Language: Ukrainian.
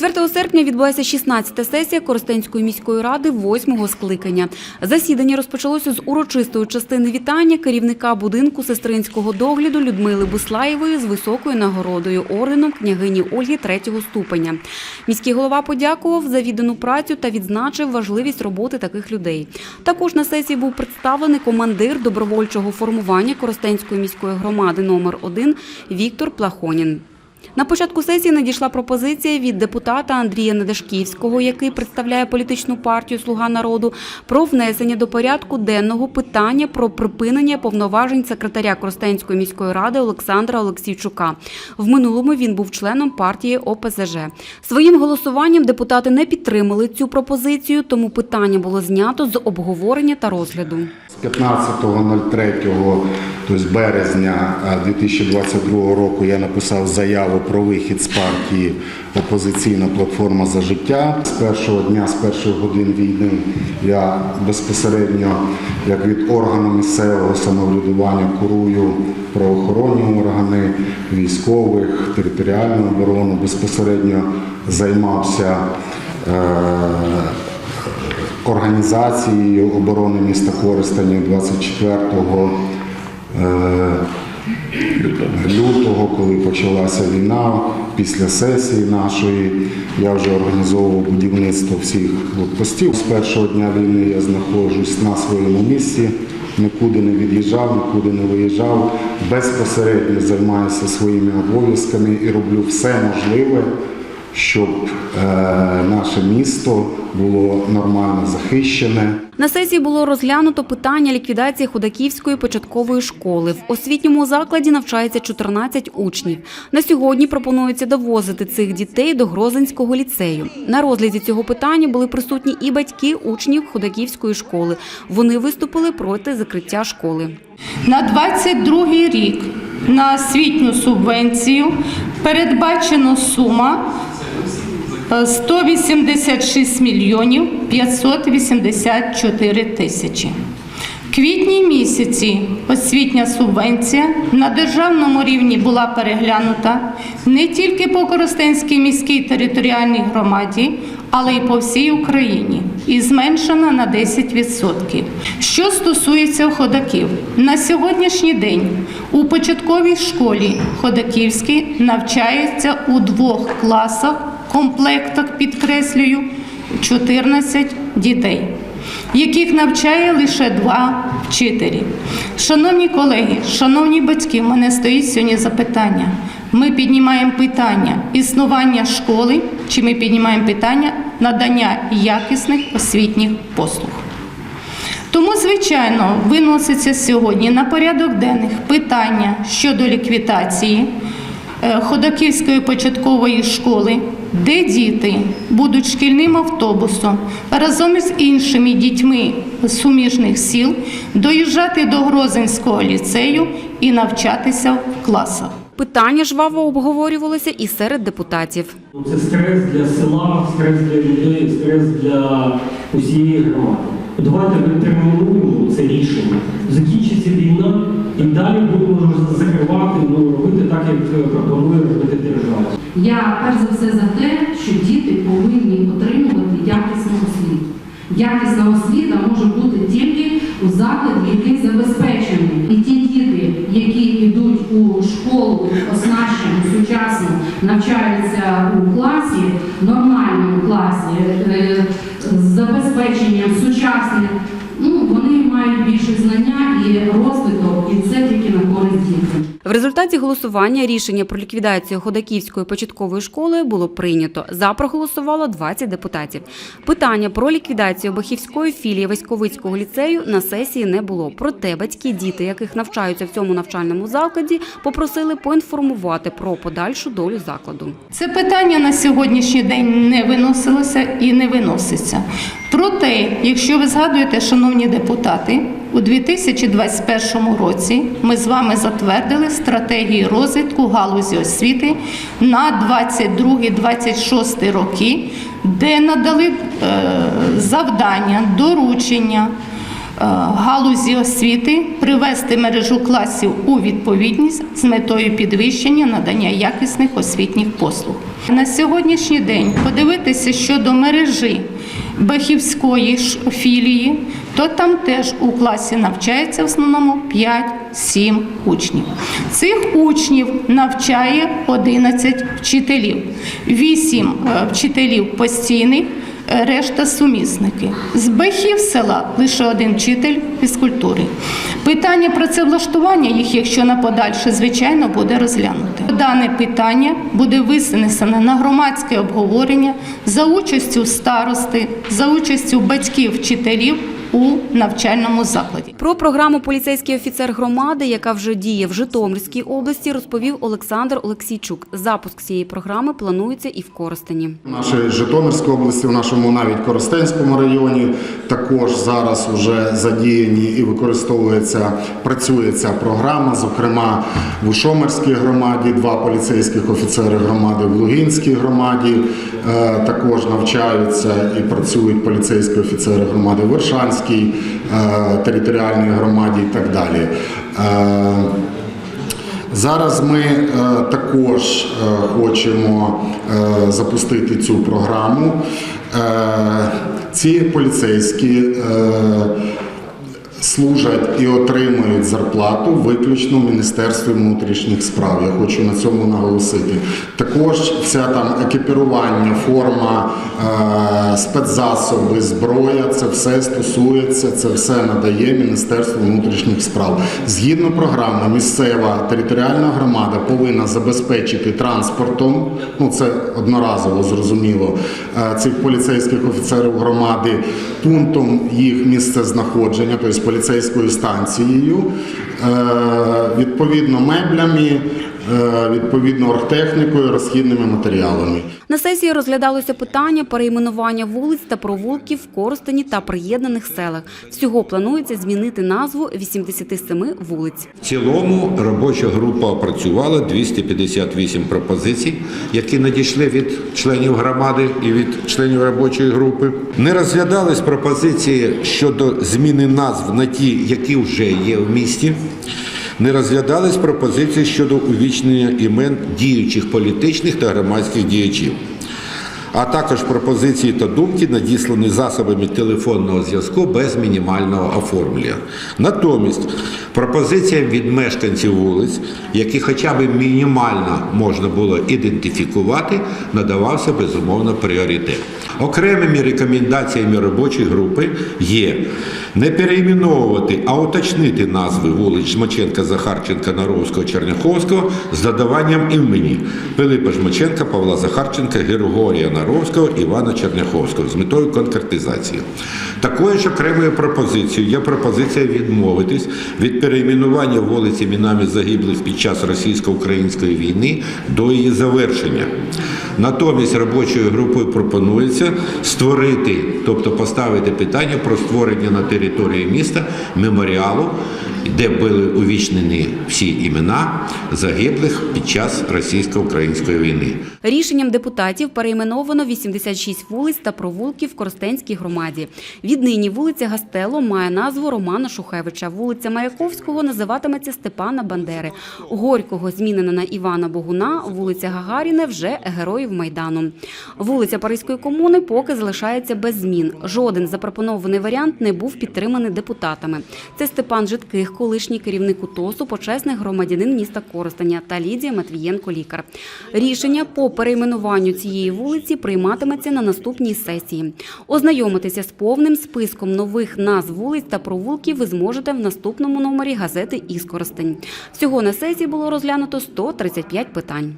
4 серпня відбулася 16-та сесія Коростенської міської ради 8-го скликання. Засідання розпочалося з урочистої частини вітання керівника будинку сестринського догляду Людмили Буслаєвої з високою нагородою орденом княгині Ольги третього ступеня. Міський голова подякував за віддану працю та відзначив важливість роботи таких людей. Також на сесії був представлений командир добровольчого формування Коростенської міської громади номер 1 Віктор Плахонін. На початку сесії надійшла пропозиція від депутата Андрія Недашківського, який представляє політичну партію Слуга народу, про внесення до порядку денного питання про припинення повноважень секретаря Коростенської міської ради Олександра Олексійчука. В минулому він був членом партії ОПЗЖ. Своїм голосуванням депутати не підтримали цю пропозицію, тому питання було знято з обговорення та розгляду. З 15.03, тобто березня е, 2022 року, я написав заяву про вихід з партії Опозиційна платформа за життя. З першого дня, з перших годин війни, я безпосередньо, як від органу місцевого самоврядування, курую правоохоронні органи, військових, територіальну оборону, безпосередньо займався. Е- організацією оборони міста Коростені 24 е, лютого, коли почалася війна, після сесії нашої, я вже організовував будівництво всіх блокпостів. З першого дня війни я знаходжусь на своєму місці, нікуди не від'їжджав, нікуди не виїжджав, безпосередньо займаюся своїми обов'язками і роблю все можливе щоб е, наше місто було нормально захищене. На сесії було розглянуто питання ліквідації Ходаківської початкової школи. В освітньому закладі навчається 14 учнів. На сьогодні пропонується довозити цих дітей до Грозинського ліцею. На розгляді цього питання були присутні і батьки учнів Ходаківської школи. Вони виступили проти закриття школи. На 22 рік на освітню субвенцію передбачено сума 186 мільйонів 584 тисячі. В квітні місяці освітня субвенція на державному рівні була переглянута не тільки по Коростенській міській територіальній громаді, але й по всій Україні і зменшена на 10%. Що стосується ходаків, на сьогоднішній день у початковій школі Ходаківській навчається у двох класах, комплектах підкреслюю, 14 дітей яких навчає лише два вчителі. Шановні колеги, шановні батьки, в мене стоїть сьогодні запитання. Ми піднімаємо питання існування школи, чи ми піднімаємо питання надання якісних освітніх послуг. Тому, звичайно, виноситься сьогодні на порядок денних питання щодо ліквідації е, Ходаківської початкової школи, де діти будуть шкільним автобусом разом із іншими дітьми суміжних сіл доїжджати до Грозинського ліцею і навчатися в класах. Питання жваво обговорювалося і серед депутатів. Це стрес для села, стрес для людей, стрес для усієї громади. Давайте відтермінуємо це рішення. Закінчиться війна і далі будемо закривати, ну робити так, як пропонує робити держава. Я перш за все за те, що діти повинні отримувати якісну освіту. Якісна освіта може бути тільки у закладі, який забезпечений. І ті діти, які йдуть у школу оснащену, сучасно, навчаються у класі, нормальному класі, е, з забезпеченням сучасним, ну, вони мають більше знання і розвиток, і це тільки на користь дітям. В результаті голосування рішення про ліквідацію Ходаківської початкової школи було прийнято. За проголосувало 20 депутатів. Питання про ліквідацію Бахівської філії Васьковицького ліцею на сесії не було. Проте батьки, діти, яких навчаються в цьому навчальному закладі, попросили поінформувати про подальшу долю закладу. Це питання на сьогоднішній день не виносилося і не виноситься. Проте, якщо ви згадуєте, шановні депутати, у 2021 році ми з вами затвердили стратегію розвитку галузі освіти на 22-26 роки, де надали е, завдання, доручення. галузі освіти привести мережу класів у відповідність з метою підвищення надання якісних освітніх послуг. На сьогоднішній день подивитися щодо мережі Бехівської ж філії, то там теж у класі навчається в основному 5-7 учнів. Цих учнів навчає 11 вчителів, 8 е, вчителів постійних, решта сумісники. З бахів села лише один вчитель фізкультури. Питання працевлаштування їх, якщо на подальше, звичайно, буде розглянуте. Дане питання буде винесене на громадське обговорення за участю старости, за участю батьків вчителів у навчальному закладі. Про програму поліцейський офіцер громади, яка вже діє в Житомирській області, розповів Олександр Олексійчук. Запуск цієї програми планується і в Коростені. В нашій Житомирській області, в нашому навіть Коростенському районі також зараз вже задіяні і використовується, працює ця програма. Зокрема, в Ушомерській громаді два поліцейських офіцери громади, в Лугінській громаді е, також навчаються і працюють поліцейські офіцери громади в Вершанській е, територіальній громаді і так далі. Е, Зараз ми е, також хочемо запустити цю програму. Ці поліцейські служать і отримують зарплату виключно в Міністерстві внутрішніх справ. Я хочу на цьому наголосити. Також вся там екіпірування, форма, е, спецзасоби, зброя це все стосується, це все надає Міністерство внутрішніх справ. Згідно програми, місцева територіальна громада повинна забезпечити транспортом. Ну це одноразово зрозуміло. е, Цих поліцейських офіцерів громади пунктом їх місцезнаходження, тобто поліцейською станцією, е, відповідно меблями, е, відповідно оргтехнікою, розхідними матеріалами. На сесії розглядалося питання перейменування вулиць та провулків в Коростені та приєднаних селах. Всього планується змінити назву 87 вулиць. В цілому робоча група опрацювала 258 пропозицій, які надійшли від членів громади і від членів робочої групи. Не розглядались пропозиції щодо зміни назв на ті, які вже є в місті. Не розглядались пропозиції щодо увічнення імен діючих політичних та громадських діячів. А також пропозиції та думки надіслані засобами телефонного зв'язку без мінімального оформлення. Натомість пропозиція від мешканців вулиць, які хоча б мінімально можна було ідентифікувати, надавався безумовно пріоритет. Окремими рекомендаціями робочої групи є не перейменовувати, а уточнити назви вулиць Жмаченка, Захарченка, Наровського, Черняховського з додаванням імені Пилипа Жмаченка, Павла Захарченка, Григорія Наровського, Івана Черняховського з метою конкретизації. Такою ж окремою пропозицією є пропозиція відмовитись від перейменування вулиць іменами загиблих під час російсько-української війни до її завершення. Натомість робочою групою пропонується створити, тобто поставити питання про створення на території міста меморіалу, де були увічнені всі імена загиблих під час російсько-української війни. Рішенням депутатів перейменовано 86 вулиць та провулків в Коростенській громаді. Віднині вулиця Гастело має назву Романа Шухевича. Вулиця Маяковського називатиметься Степана Бандери. Горького змінена на Івана Богуна, вулиця Гагаріна вже Героїв Майдану. Вулиця Паризької комуни поки залишається без змін. Жоден запропонований варіант не був підтриманий депутатами. Це Степан Житких, колишній керівник УТОСу, почесний громадянин міста Коростеня та Лідія Матвієнко, лікар. Рішення по перейменуванню цієї вулиці прийматиметься на наступній сесії. Ознайомитися з повним списком нових назв вулиць та провулків ви зможете в наступному номері газети «Іскоростень». Всього на сесії було розглянуто 135 питань.